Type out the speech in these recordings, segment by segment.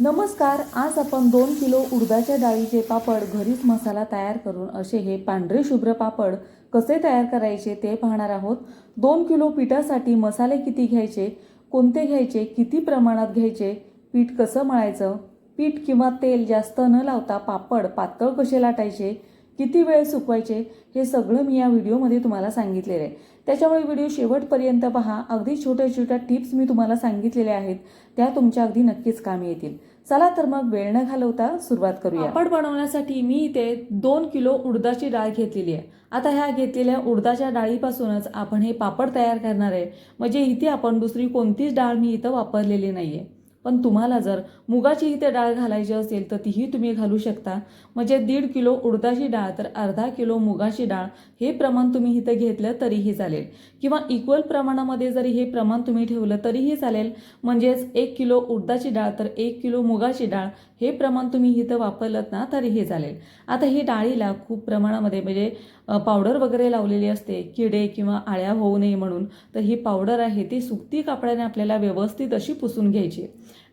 नमस्कार आज आपण दोन किलो उडदाच्या डाळीचे पापड घरीच मसाला तयार करून असे हे पांढरे शुभ्र पापड कसे तयार करायचे ते पाहणार आहोत. दोन किलो पिठासाठी मसाले किती घ्यायचे कोणते घ्यायचे किती प्रमाणात घ्यायचे पीठ कसं मळायचं पीठ किंवा तेल जास्त न लावता पापड पातळ कसे लाटायचे किती वेळ सुकवायचे हे सगळं मी या व्हिडिओमध्ये तुम्हाला सांगितलेलं आहे. त्याच्यामुळे व्हिडिओ शेवटपर्यंत पहा. अगदी छोट्या छोट्या टिप्स मी तुम्हाला सांगितलेल्या आहेत. त्या तुमच्या अगदी नक्कीच कामी येतील. चला तर मग वेळ न घालवता सुरुवात करूया. पापड बनवण्यासाठी मी इथे दोन किलो उडदाची डाळ घेतलेली आहे. आता ह्या घेतलेल्या उडदाच्या डाळीपासूनच आपण हे पापड तयार करणार आहे. म्हणजे इथे आपण दुसरी कोणतीच डाळ मी इथं वापरलेली नाहीये. पण तुम्हाला जर मुगाची इथे डाळ घालायची असेल तर तीही तुम्ही घालू शकता. म्हणजे दीड किलो उडदाची डाळ तर अर्धा किलो मुगाची डाळ हे प्रमाण तुम्ही इथं घेतलं तरीही चालेल. किंवा इक्वल प्रमाणामध्ये जरी हे प्रमाण तुम्ही ठेवलं तरीही चालेल. म्हणजेच एक किलो उडदाची डाळ तर एक किलो मुगाची डाळ हे प्रमाण तुम्ही इथं वापरलं ना तरीही चालेल. आता ही डाळीला खूप प्रमाणामध्ये म्हणजे पावडर वगैरे लावलेली असते. किडे किंवा आळ्या होऊ नये म्हणून. तर ही पावडर आहे ती सुकती कापडाने आपल्याला व्यवस्थित अशी पुसून घ्यायची.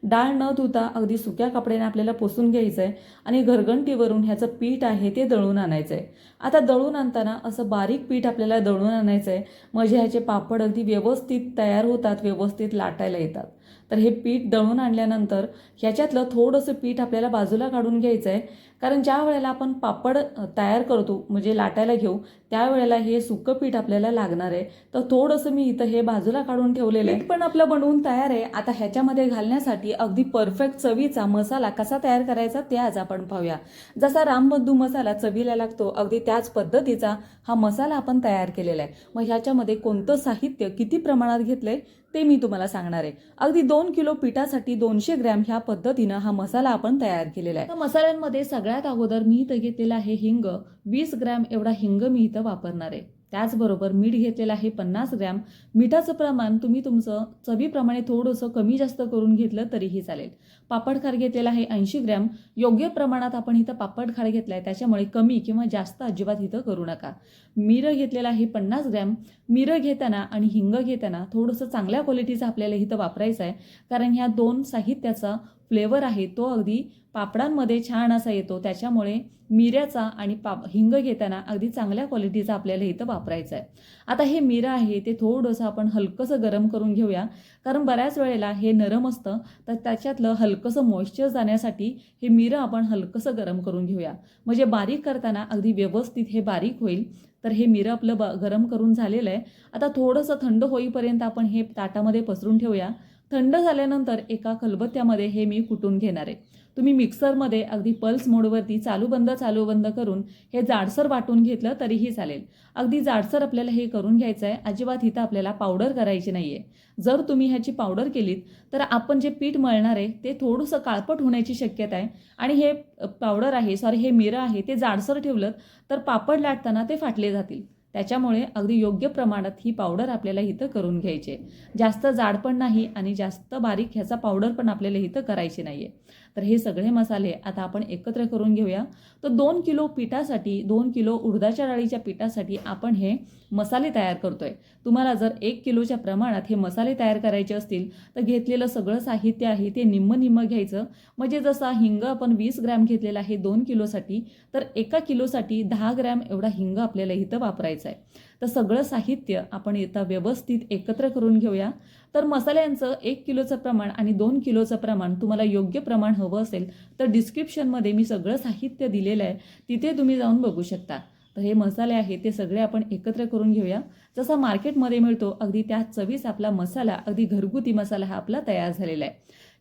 डाळ न धुता अगदी सुक्या कपड्याने आपल्याला पुसून घ्यायचं आहे आणि घरघंटीवरून ह्याचं पीठ आहे ते दळून आणायचं आहे आता दळून आणताना असं बारीक पीठ आपल्याला दळून आणायचं आहे म्हणजे ह्याचे पापड अगदी व्यवस्थित तयार होतात व्यवस्थित लाटायला येतात. तर हे पीठ दळून आणल्यानंतर ह्याच्यातलं थोडंसं पीठ आपल्याला बाजूला काढून घ्यायचं आहे कारण ज्या वेळेला आपण पापड तयार करतो म्हणजे लाटायला घेऊ त्यावेळेला हे सुकं पीठ आपल्याला लागणार आहे. तर थोडंसं मी इथं हे बाजूला काढून ठेवलेलं आहे. पण आपलं बनवून तयार आहे. आता ह्याच्यामध्ये घालण्यासाठी अगदी परफेक्ट चवीचा मसाला कसा तयार करायचा ते आज आपण पाहूया. जसा रामबंधू मसाला चवीला लागतो अगदी त्याच पद्धतीचा हा मसाला आपण तयार केलेला आहे. मग ह्याच्यामध्ये कोणतं साहित्य किती प्रमाणात घेतलंय ते मी तुम्हाला सांगणार आहे. अगदी दोन किलो पिठासाठी दोनशे ग्रॅम ह्या पद्धतीनं हा मसाला आपण तयार केलेला आहे. मसाल्यांमध्ये सगळ्यात अगोदर मी इथं घेतलेला आहे हिंग. वीस ग्रॅम एवढा हिंग मी इथं वापरणार आहे. त्याचबरोबर मीठ घेतलेलं आहे पन्नास ग्रॅम. मिठाचं प्रमाण तुम्ही तुमचं चवीप्रमाणे थोडंसं कमी जास्त करून घेतलं तरीही चालेल. पापड खार घेतलेला आहे ऐंशी ग्रॅम. योग्य प्रमाणात आपण इथं पापड खार घेतला आहे त्याच्यामुळे कमी किंवा जास्त अजिबात इथं करू नका. मिरं घेतलेलं आहे पन्नास ग्रॅम. मिरं घेताना आणि हिंग घेताना थोडंसं चांगल्या क्वालिटीचं आपल्याला इथं वापरायचं आहे कारण ह्या दोन साहित्याचा फ्लेवर आहे तो अगदी पापडांमध्ये छान असा येतो. त्याच्यामुळे मिऱ्याचा आणि पाप हिंग घेताना अगदी चांगल्या क्वालिटीचा आपल्याला इथं वापरायचं आहे. आता हे मिरं आहे ते थोडंसं आपण हलकंसं गरम करून घेऊया. कारण बऱ्याच वेळेला हे नरम असतं तर त्याच्यातलं हलकंसं मॉइश्चर जाण्यासाठी हे मिरं आपण हलकंसं गरम करून घेऊया. म्हणजे बारीक करताना अगदी व्यवस्थित हे बारीक होईल. तर हे मिरं आपलं ब गरम करून झालेलं आहे. आता थोडंसं थंड होईपर्यंत आपण हे ताटामध्ये पसरून ठेवूया. थंड झाल्यानंतर एका खलबत्त्यामध्ये हे मी कुटून घेणार आहे. तुम्ही मिक्सरमध्ये अगदी पल्स मोडवरती चालू बंद चालू बंद करून हे जाडसर वाटून घेतलं तरीही चालेल. अगदी जाडसर आपल्याला हे करून घ्यायचं आहे अजिबात इथं आपल्याला पावडर करायची नाही आहे जर तुम्ही ह्याची पावडर केलीत तर आपण जे पीठ मळणार आहे ते थोडंसं काळपट होण्याची शक्यता आहे. आणि हे पावडर आहे सॉरी हे मिरं आहे ते जाडसर ठेवलं तर पापड लाटताना ते फाटले जातील. त्याच्यामुळे अगदी योग्य प्रमाणात ही पावडर आपल्याला इथं करून घ्यायची आहे. जास्त जाड पण नाही आणि जास्त बारीक ह्याचा पावडर पण आपल्याला इथं करायची नाही आहे तर हे सगळे मसाले आता आपण एकत्र करून घेऊया. तर दोन किलो पिठासाठी दोन किलो उडदाच्या डाळीच्या पिठासाठी आपण हे मसाले तयार करतो आहे तुम्हाला जर एक किलोच्या प्रमाणात हे मसाले तयार करायचे असतील तर घेतलेलं सगळं साहित्य आहे ते निम्म निम्म घ्यायचं. म्हणजे जसा हिंग आपण वीस ग्रॅम घेतलेला आहे दोन किलोसाठी तर एका किलोसाठी दहा ग्रॅम एवढा हिंग आपल्याला इथं वापरायचा आहे. तर सगळं साहित्य आपण येता व्यवस्थित एकत्र करून घेऊया. तर मसाल्यांचं एक किलोचं प्रमाण आणि दोन किलोचं प्रमाण तुम्हाला योग्य प्रमाण हवं असेल तर डिस्क्रिप्शनमध्ये मी सगळं साहित्य दिलेलं आहे. तिथे तुम्ही जाऊन बघू शकता. तर हे मसाले आहेत ते सगळे आपण एकत्र करून घेऊया. जसा मार्केटमध्ये मिळतो अगदी त्या चवीस आपला मसाला अगदी घरगुती मसाला हा आपला तयार झालेला आहे.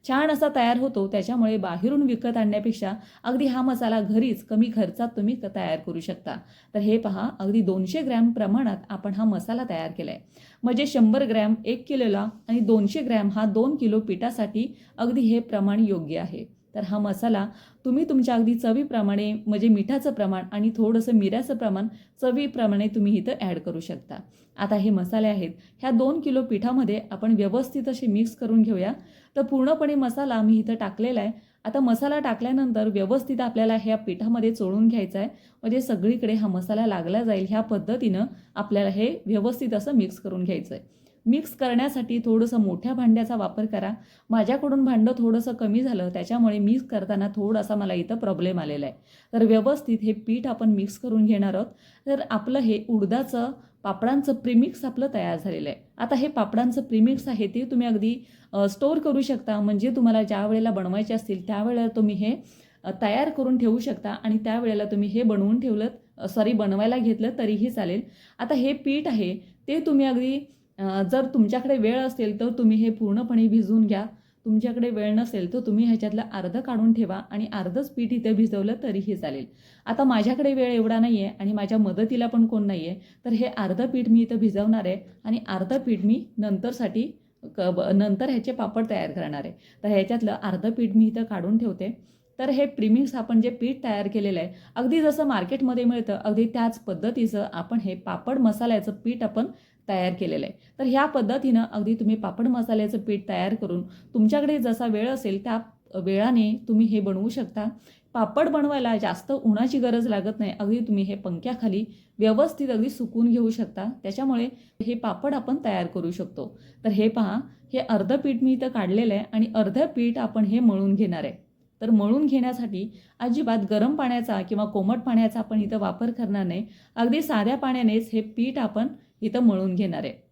छान असा तयार होतो त्याच्यामुळे बाहेरून विकत आणण्यापेक्षा अगदी हा मसाला घरीच कमी खर्चात तुम्ही तयार करू शकता. तर हे पहा अगदी दोनशे ग्रॅम प्रमाणात आपण हा मसाला तयार केला आहे म्हणजे शंभर ग्रॅम एक किलोला आणि दोनशे ग्रॅम हा दोन किलो पिठासाठी अगदी हे प्रमाण योग्य आहे. तर हा मसाला तुम्ही तुमच्या अगदी चवीप्रमाणे म्हणजे मिठाचं प्रमाण आणि थोडंसं मिऱ्याचं प्रमाण चवीप्रमाणे तुम्ही इथं ॲड करू शकता. आता हे मसाले आहेत. ह्या दोन किलो पिठामध्ये आपण व्यवस्थित असे मिक्स करून घेऊया. तर पूर्णपणे मसाला मी इथं टाकलेला आहे. आता मसाला टाकल्यानंतर व्यवस्थित आपल्याला ह्या पिठामध्ये चोळून घ्यायचा आहे म्हणजे सगळीकडे हा मसाला लागला जाईल. ह्या पद्धतीनं आपल्याला हे व्यवस्थित असं मिक्स करून घ्यायचं आहे मिक्स करण्यासाठी थोडंसं मोठ्या भांड्याचा वापर करा. माझ्याकडून भांडं थोडंसं कमी झालं त्याच्यामुळे मिक्स करताना थोडासा मला इथं प्रॉब्लेम आलेला आहे. तर व्यवस्थित हे पीठ आपण मिक्स करून घेणार आहोत. तर आपलं हे उडदाचं पापडांचं प्रीमिक्स आपलं तयार झालेलं आहे. आता हे पापडांचं प्रीमिक्स आहे ते तुम्ही अगदी स्टोअर करू शकता. म्हणजे तुम्हाला ज्या वेळेला बनवायचे असतील त्यावेळेला तुम्ही हे तयार करून ठेवू शकता. आणि त्यावेळेला तुम्ही हे बनवून ठेवलं सॉरी बनवायला घेतलं तरीही चालेल. आता हे पीठ आहे ते तुम्ही अगदी जर तुमच्याकडे वेळ असेल तर तुम्ही हे पूर्णपणे भिजवून घ्या. तुमच्याकडे वेळ नसेल तर तुम्ही ह्याच्यातलं अर्धं काढून ठेवा आणि अर्धंच पीठ इथं भिजवलं तरीही चालेल. आता माझ्याकडे वेळ एवढा नाही आहे आणि माझ्या मदतीला पण कोण नाही आहे तर हे अर्धं पीठ मी इथं भिजवणार आहे आणि अर्धं पीठ मी नंतरसाठी क नंतर ह्याचे पापड तयार करणार आहे. तर ह्याच्यातलं अर्धं पीठ मी इथं काढून ठेवते. तर हे प्रिमिक्स आपण जे पीठ तयार केलेलं आहे अगदी जसं मार्केटमध्ये मिळतं अगदी त्याच पद्धतीचं आपण हे पापड मसाल्याचं पीठ आपण तयार केलेलं आहे. तर ह्या पद्धतीनं अगदी तुम्ही पापड मसाल्याचं पीठ तयार करून तुमच्याकडे जसा वेळ असेल त्या वेळाने तुम्ही हे बनवू शकता. पापड बनवायला जास्त उन्हाची गरज लागत नाही. अगदी तुम्ही हे पंख्याखाली व्यवस्थित अगदी सुकून घेऊ शकता. त्याच्यामुळे हे पापड आपण तयार करू शकतो. तर हे पहा हे अर्धं पीठ मी इथं काढलेलं आहे आणि अर्धं पीठ आपण हे मळून घेणार आहे. तर मळून घेण्यासाठी अजिबात गरम पाण्याचा किंवा कोमट पाण्याचा आपण इथं वापर करणार नाही. अगदी साध्या पाण्यानेच हे पीठ आपण इथं मळून घेणार आहे.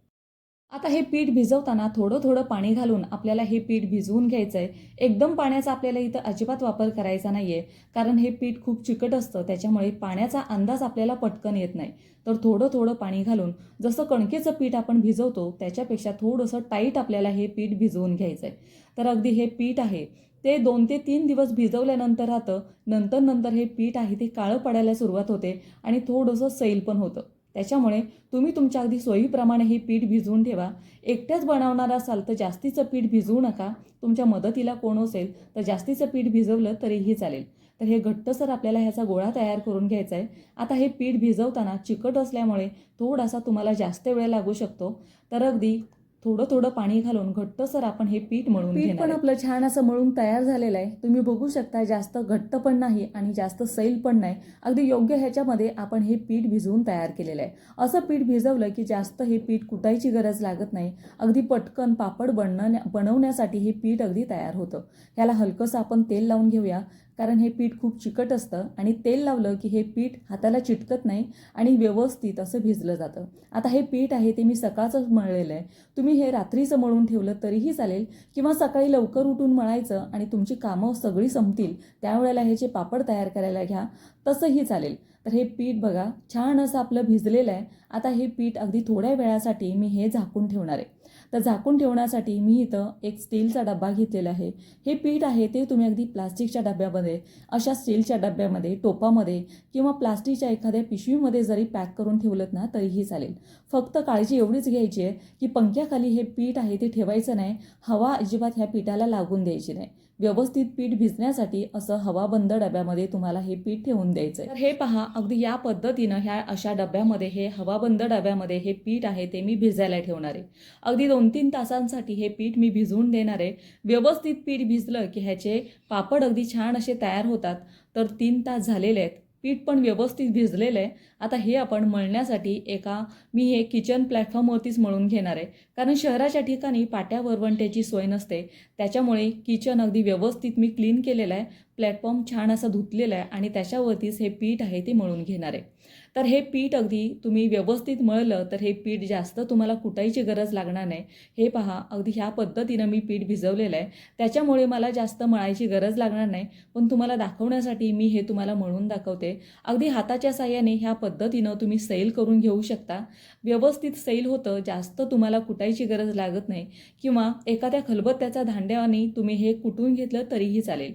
आता हे पीठ भिजवताना थोडं थोडं पाणी घालून आपल्याला हे पीठ भिजवून घ्यायचं आहे एकदम पाण्याचा आपल्याला इथं अजिबात वापर करायचा नाही आहे कारण हे पीठ खूप चिकट असतं त्याच्यामुळे पाण्याचा अंदाज आपल्याला पटकन येत नाही. तर थोडं थोडं पाणी घालून जसं कणकेचं पीठ आपण भिजवतो त्याच्यापेक्षा थोडंसं टाईट आपल्याला हे पीठ भिजवून घ्यायचं आहे तर अगदी हे पीठ आहे. ते दोन ते तीन दिवस भिजवल्यानंतर राहतं. नंतर नंतर हे पीठ आहे ते काळं पडायला सुरुवात होते आणि थोडंसं सैल पण होतं. त्याच्यामुळे तुम्ही तुमच्या अगदी सोयीप्रमाणे हे पीठ भिजवून ठेवा. एकट्याच बनवणार असाल तर जास्तीचं पीठ भिजवू नका. तुमच्या मदतीला कोण असेल तर जास्तीचं पीठ भिजवलं तरीही चालेल. तर हे घट्टसर आपल्याला ह्याचा गोळा तयार करून घ्यायचा आहे. आता हे पीठ भिजवताना चिकट असल्यामुळे थोडासा तुम्हाला जास्त वेळ लागू शकतो. तर अगदी थोडं थोडं पाणी घालून घट्टसर आपण हे पीठ मळून पीठ पण आपलं छान असं मळून तयार झालेलं आहे. तुम्ही बघू शकता जास्त घट्ट पण नाही आणि जास्त सैल पण नाही. अगदी योग्य ह्याच्यामध्ये आपण हे पीठ भिजवून तयार केलेलं आहे. असं पीठ भिजवलं की जास्त हे पीठ कुटायची गरज लागत नाही. अगदी पटकन पापड बनवण्या बनवण्यासाठी हे पीठ अगदी तयार होतं. ह्याला हलकंसं आपण तेल लावून घेऊया. कारण हे पीठ खूप चिकट असतं आणि तेल लावलं की हे पीठ हाताला चिटकत नाही आणि व्यवस्थित असं भिजलं जातं. आता हे पीठ आहे ते मी सकाळचंच मळलेलं आहे. तुम्ही हे रात्रीचं मळून ठेवलं तरीही चालेल किंवा सकाळी लवकर उठून मळायचं आणि तुमची कामं सगळी संपतील त्यावेळेला हे जे पापड तयार करायला घ्या तसंही चालेल. तर हे पीठ बघा छान असं आपलं भिजलेलं आहे. आता हे पीठ अगदी थोड्या वेळासाठी मी हे झाकून ठेवणार आहे. तर झाकून ठेवण्यासाठी मी इथं एक स्टीलचा डब्बा घेतलेला आहे. हे पीठ आहे ते तुम्ही अगदी प्लास्टिकच्या डब्यामध्ये अशा स्टीलच्या डब्यामध्ये टोपामध्ये किंवा प्लास्टिकच्या एखाद्या पिशवीमध्ये जरी पॅक करून ठेवलं ना तरीही चालेल. फक्त काळजी एवढीच घ्यायची आहे की पंख्याखाली हे पीठ आहे ते ठेवायचं नाही. हवा अजिबात ह्या पिठाला लागून द्यायची नाही. व्यवस्थित पीठ भिजण्यासाठी असं हवाबंद डब्यामध्ये तुम्हाला हे पीठ ठेवून द्यायचं आहे तर हे पहा अगदी या पद्धतीनं ह्या अशा डब्यामध्ये हे हवाबंद डब्यामध्ये हे पीठ आहे ते मी भिजायला ठेवणार आहे. अगदी दोन तीन तासांसाठी हे पीठ मी भिजवून देणार आहे. व्यवस्थित पीठ भिजलं की ह्याचे पापड अगदी छान असे तयार होतात. तर तीन तास झालेले आहेत. पीठ पण व्यवस्थित भिजलेलं आहे. आता हे आपण मळण्यासाठी एका मी हे किचन प्लॅटफॉर्मवरतीच मळून घेणार आहे. कारण शहराच्या ठिकाणी पाट्या वरवंट्याची सोय नसते. त्याच्यामुळे किचन अगदी व्यवस्थित मी क्लीन केलेलं आहे. प्लॅटफॉर्म छान असा धुतलेला आहे आणि त्याच्यावरतीच हे पीठ आहे ते मळून घेणार आहे. तर हे पीठ अगदी तुम्ही व्यवस्थित मळलं तर हे पीठ जास्त तुम्हाला कुटायची गरज लागणार नाही. हे पहा अगदी ह्या पद्धतीनं मी पीठ भिजवलेलं आहे. त्याच्यामुळे मला जास्त मळायची गरज लागणार नाही. पण तुम्हाला दाखवण्यासाठी मी हे तुम्हाला मळून दाखवते. अगदी हाताच्या साह्याने ह्या पद्धतीनं तुम्ही सैल करून घेऊ शकता. व्यवस्थित सैल होतं जास्त तुम्हाला कुटायची गरज लागत नाही किंवा एखाद्या खलबत्त्याचा धांड्याने तुम्ही हे कुटून घेतलं तरीही चालेल.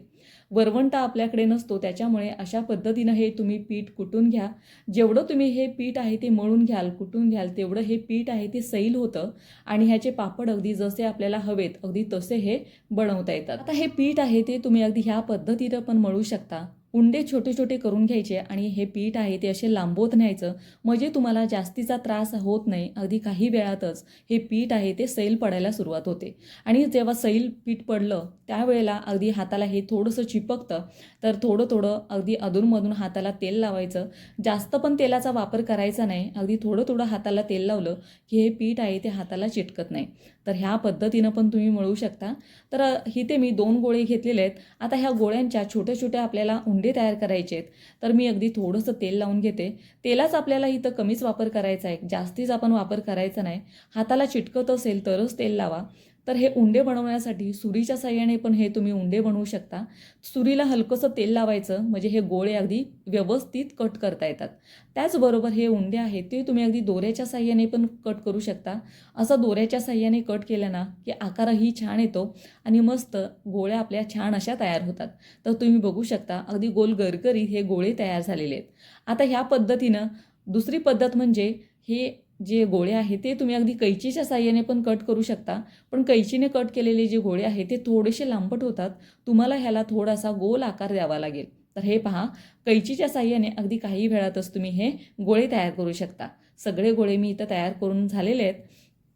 वरवंटा आपल्याकडे नसतो त्याच्यामुळे अशा पद्धतीनं हे तुम्ही पीठ कुटून घ्या. जेवढं तुम्ही हे पीठ आहे ते मळून घ्याल कुटून घ्याल तेवढं हे पीठ आहे ते सैल होतं आणि ह्याचे पापड अगदी जसे आपल्याला हवेत अगदी तसे हे बनवता येतात. आता हे पीठ आहे ते तुम्ही अगदी ह्या पद्धतीनं पण मळू शकता. उंडे छोटे छोटे करून घ्यायचे आणि हे पीठ आहे ते असे लांबवत न्यायचं. म्हणजे तुम्हाला जास्तीचा त्रास होत नाही अगदी काही वेळातच हे पीठ आहे ते सैल पडायला सुरुवात होते. आणि जेव्हा सैल पीठ पडलं त्यावेळेला अगदी हाताला हे थोडंसं चिपकतं. तर थोडं थोडं अगदी अधूनमधून हाताला तेल लावायचं. जास्त पण तेलाचा वापर करायचा नाही अगदी थोडं थोडं हाताला तेल लावलं की हे पीठ आहे ते हाताला चिटकत नाही. तर ह्या पद्धतीनं पण तुम्ही मिळवू शकता. तर इथे मी दोन गोळे घेतलेले आहेत. आता ह्या गोळ्यांच्या छोट्या छोट्या आपल्याला उंडे तयार करायचे आहेत तर मी अगदी थोडंसं तेल लावून घेते. तेलाच आपल्याला इथं कमीच वापर करायचा आहे. जास्तीच आपण वापर करायचा नाही. हाताला चिटकत असेल तरच तेल लावा. तर हे उंडे बनवण्यासाठी सुरीच्या साह्याने पण हे तुम्ही उंडे बनवू शकता. सुरीला हलकंसं तेल लावायचं म्हणजे हे गोळे अगदी व्यवस्थित कट करता येतात. त्याचबरोबर हे उंडे आहेत ते तुम्ही अगदी दोऱ्याच्या साह्याने पण कट करू शकता. असं दोऱ्याच्या साह्याने कट केलं ना की आकारही छान येतो आणि मस्त गोळ्या आपल्या छान अशा तयार होतात. तर तुम्ही बघू शकता अगदी गोल गरगरीत हे गोळे तयार झालेले आहेत. आता ह्या पद्धतीनं दुसरी पद्धत म्हणजे हे जे गोळे आहेत ते तुम्ही अगदी कैचीच्या साह्याने पण कट करू शकता. पण कैचीने कट केलेले जे गोळे आहेत ते थोडेसे लांबट होतात. तुम्हाला ह्याला थोडासा गोल आकार द्यावा लागेल. तर हे पहा कैचीच्या साह्याने अगदी काही वेळातच तुम्ही हे गोळे तयार करू शकता. सगळे गोळे मी इथं तयार करून झालेले आहेत.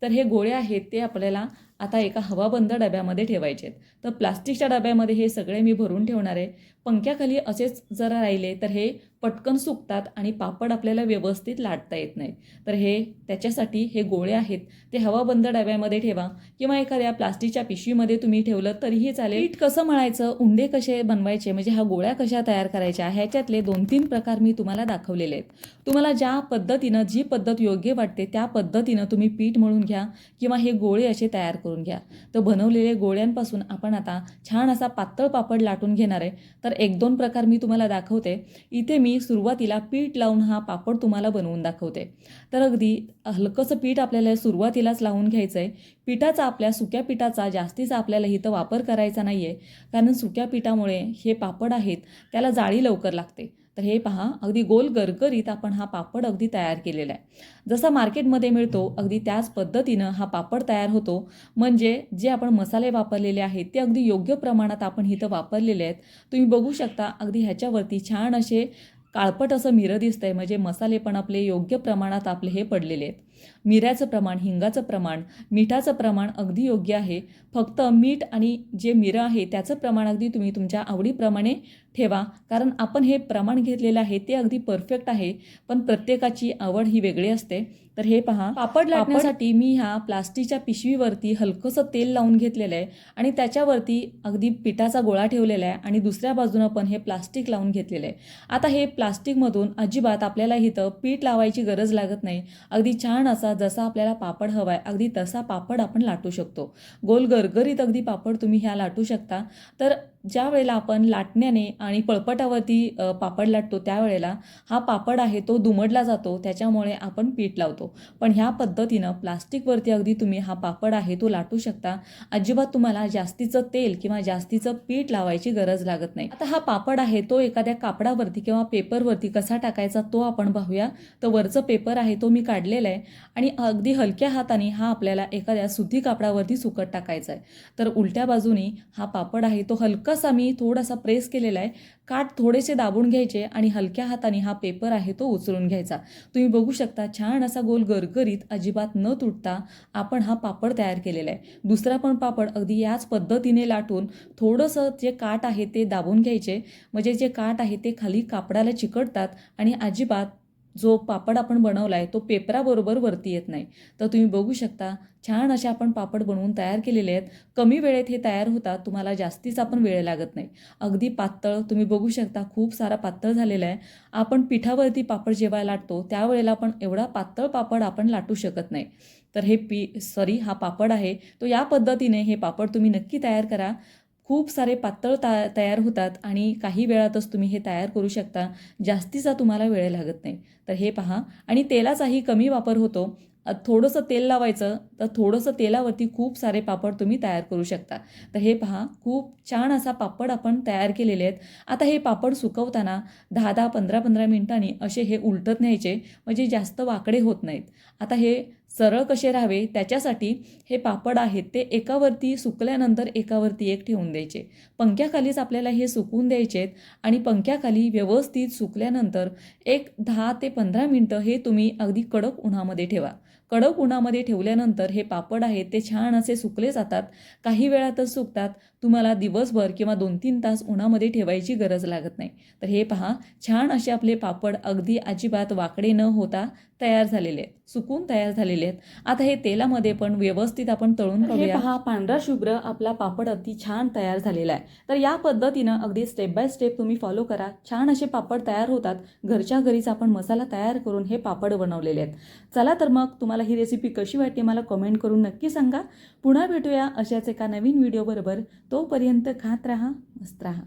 तर हे गोळे आहेत ते आपल्याला आता एका हवाबंद डब्यामध्ये ठेवायचे आहेत तर प्लास्टिकच्या डब्यामध्ये हे सगळे मी भरून ठेवणार आहे. पंख्याखाली असेच जरा राहिले तर हे पटकन सुकतात आणि पापड आपल्याला व्यवस्थित लाटता येत नाही. तर हे त्याच्यासाठी हे गोळे आहेत. ते हवाबंद डब्यामध्ये ठेवा किंवा एखाद्या प्लास्टिकच्या पिशवीमध्ये तुम्ही ठेवलं तरीही चालेल. पीठ कसं मळायचं उंडे कसे बनवायचे म्हणजे ह्या गोळ्या कशा तयार करायच्या ह्याच्यातले दोन तीन प्रकार मी तुम्हाला दाखवलेले आहेत. तुम्हाला ज्या पद्धतीनं जी पद्धत योग्य वाटते त्या पद्धतीनं तुम्ही पीठ मळून घ्या किंवा हे गोळे असे तयार करून घ्या. तर बनवलेले गोळ्यांपासून आपण आता छान असा पातळ पापड लाटून घेणार आहे. तर एक दोन प्रकार मी तुम्हाला दाखवते. इथे मी मी सुरुवातीला पीठ लावून हा पापड तुम्हाला बनवून दाखवते. तर अगदी हलकंसं पीठ आपल्याला सुरुवातीलाच लावून घ्यायचं आहे पिठाचा आपल्या सुक्या पिठाचा जास्तीचा आपल्याला इथं वापर करायचा नाही आहे कारण सुक्या पिठामुळे हे पापड आहेत त्याला जाळी लवकर लागते. तर हे पहा अगदी गोल गरगरीत आपण हा पापड अगदी तयार केलेला आहे. जसा मार्केटमध्ये मिळतो अगदी त्याच पद्धतीनं हा पापड तयार होतो. म्हणजे जे आपण मसाले वापरलेले आहेत ते अगदी योग्य प्रमाणात आपण इथं वापरलेले आहेत. तुम्ही बघू शकता अगदी ह्याच्यावरती छान असे काळपट असं मिरं दिसतंय म्हणजे मसाले पण आपले योग्य प्रमाणात आपले हे पडलेले आहेत. मिऱ्याचं प्रमाण हिंगाचं प्रमाण मिठाचं प्रमाण अगदी योग्य आहे. फक्त मीठ आणि जे मिरं आहे त्याचं प्रमाण अगदी तुम्ही तुमच्या आवडीप्रमाणे ठेवा. कारण आपण हे प्रमाण घेतलेलं आहे ते अगदी परफेक्ट आहे. पण प्रत्येकाची आवड ही वेगळी असते. तर हे पहा पापड लाटण्यासाठी मी ह्या प्लास्टिकच्या पिशवीवरती हलकंसं तेल लावून घेतलेलं आहे आणि त्याच्यावरती अगदी पिठाचा गोळा ठेवलेला आहे आणि दुसऱ्या बाजूनं पण हे प्लास्टिक लावून घेतलेलं आहे. आता हे प्लास्टिकमधून अजिबात आपल्याला इथं पीठ लावायची गरज लागत नाही. अगदी छान असा जसा आपल्याला पापड हवा आहे अगदी तसा पापड आपण लाटू शकतो. गोल गरगरीत अगदी पापड तुम्ही ह्या लाटू शकता. तर ज्या वेळेला आपण लाटण्याने आणि पळपटावरती पापड लाटतो त्यावेळेला हा पापड आहे तो दुमडला जातो त्याच्यामुळे आपण पीठ लावतो. पण ह्या पद्धतीनं प्लास्टिकवरती अगदी तुम्ही हा पापड आहे तो लाटू शकता. अजिबात तुम्हाला जास्तीचं तेल किंवा जास्तीचं पीठ लावायची गरज लागत नाही. आता हा पापड आहे तो एखाद्या कापडावरती किंवा पेपरवरती कसा टाकायचा तो आपण पाहूया. तर वरचं पेपर आहे तो मी काढलेला आहे आणि अगदी हलक्या हाताने हा आपल्याला एखाद्या सुती कापडावरती सुकट टाकायचा आहे. तर उलट्या बाजूनी हा पापड आहे तो थोडासा मी थोडासा प्रेस केलेला आहे. काठ थोडेसे दाबून घ्यायचे आणि हलक्या हाताने हा पेपर आहे तो उचलून घ्यायचा. तुम्ही बघू शकता छान असा गोल गरगरीत अजिबात न तुटता आपण हा पापड तयार केलेला आहे. दुसरा पण पापड अगदी याच पद्धतीने लाटून थोडंसं जे काठ आहे ते दाबून घ्यायचे. म्हणजे जे काठ आहे ते खाली कापडाला चिकटतात आणि अजिबात जो पापड आपण बनवला आहे तो पेपराबरोबर वरती येत नाही. तर तुम्ही बघू शकता छान असे आपण पापड बनवून तयार केलेले आहेत. कमी वेळेत हे तयार होतात तुम्हाला जास्तीचा पण वेळ लागत नाही. अगदी पातळ तुम्ही बघू शकता खूप सारा पातळ झालेला आहे. आपण पिठावरती पापड जेव्हा लाटतो त्यावेळेला आपण एवढा पातळ पापड आपण लाटू शकत नाही. तर हे पी सॉरी हा पापड आहे. तो या पद्धतीने हे पापड तुम्ही नक्की तयार करा. खूप सारे पातळ ता तयार होतात आणि काही वेळातच तुम्ही हे तयार करू शकता. जास्तीचा तुम्हाला वेळ लागत नाही. तर हे पहा. आणि तेलाचाही कमी वापर होतो. थोडंसं तेल लावायचं तर थोडंसं तेलावरती खूप सारे पापड तुम्ही तयार करू शकता. तर हे पहा. खूप छान असा पापड आपण तयार केलेले आहेत. आता हे पापड सुकवताना दहा दहा पंधरा पंधरा मिनिटांनी असे हे उलटत न्यायचे. म्हणजे जास्त वाकडे होत नाहीत. आता हे सरळ कसे राहावे? त्याच्यासाठी हे पापड आहेत ते एकावरती सुकल्यानंतर एकावरती एक ठेवून द्यायचे. पंख्याखालीच आपल्याला हे सुकून द्यायचे आहेत आणि पंख्याखाली व्यवस्थित सुकल्यानंतर एक दहा ते पंधरा मिनटं हे तुम्ही अगदी कडक उन्हामध्ये ठेवा. कडक उन्हामध्ये ठेवल्यानंतर हे पापड आहेत ते छान असे सुकले जातात. काही वेळातच सुकतात. तुम्हाला दिवसभर किंवा दोन तीन तास उन्हामध्ये ठेवायची गरज लागत नाही. तर हे पहा छान असे आपले पापड अगदी अजिबात वाकडे न होता तयार झालेले आहेत. सुकून तयार झालेले आहेत. आता हे तेलामध्ये पण व्यवस्थित आपण तळून हे पहा पांढरा शुभ्र आपला पापड अगदी छान तयार झालेला आहे. तर या पद्धतीनं अगदी स्टेप बाय स्टेप तुम्ही फॉलो करा. छान असे पापड तयार होतात. घरच्या घरीच आपण मसाला तयार करून हे पापड बनवलेले आहेत. चला तर मग तुम्हाला ही रेसिपी कशी वाटते मला कमेंट करून नक्की सांगा. पुन्हा भेटूया अशाच एका नवीन व्हिडिओबरोबर तोपर्यंत खात राहा मस्त राहा.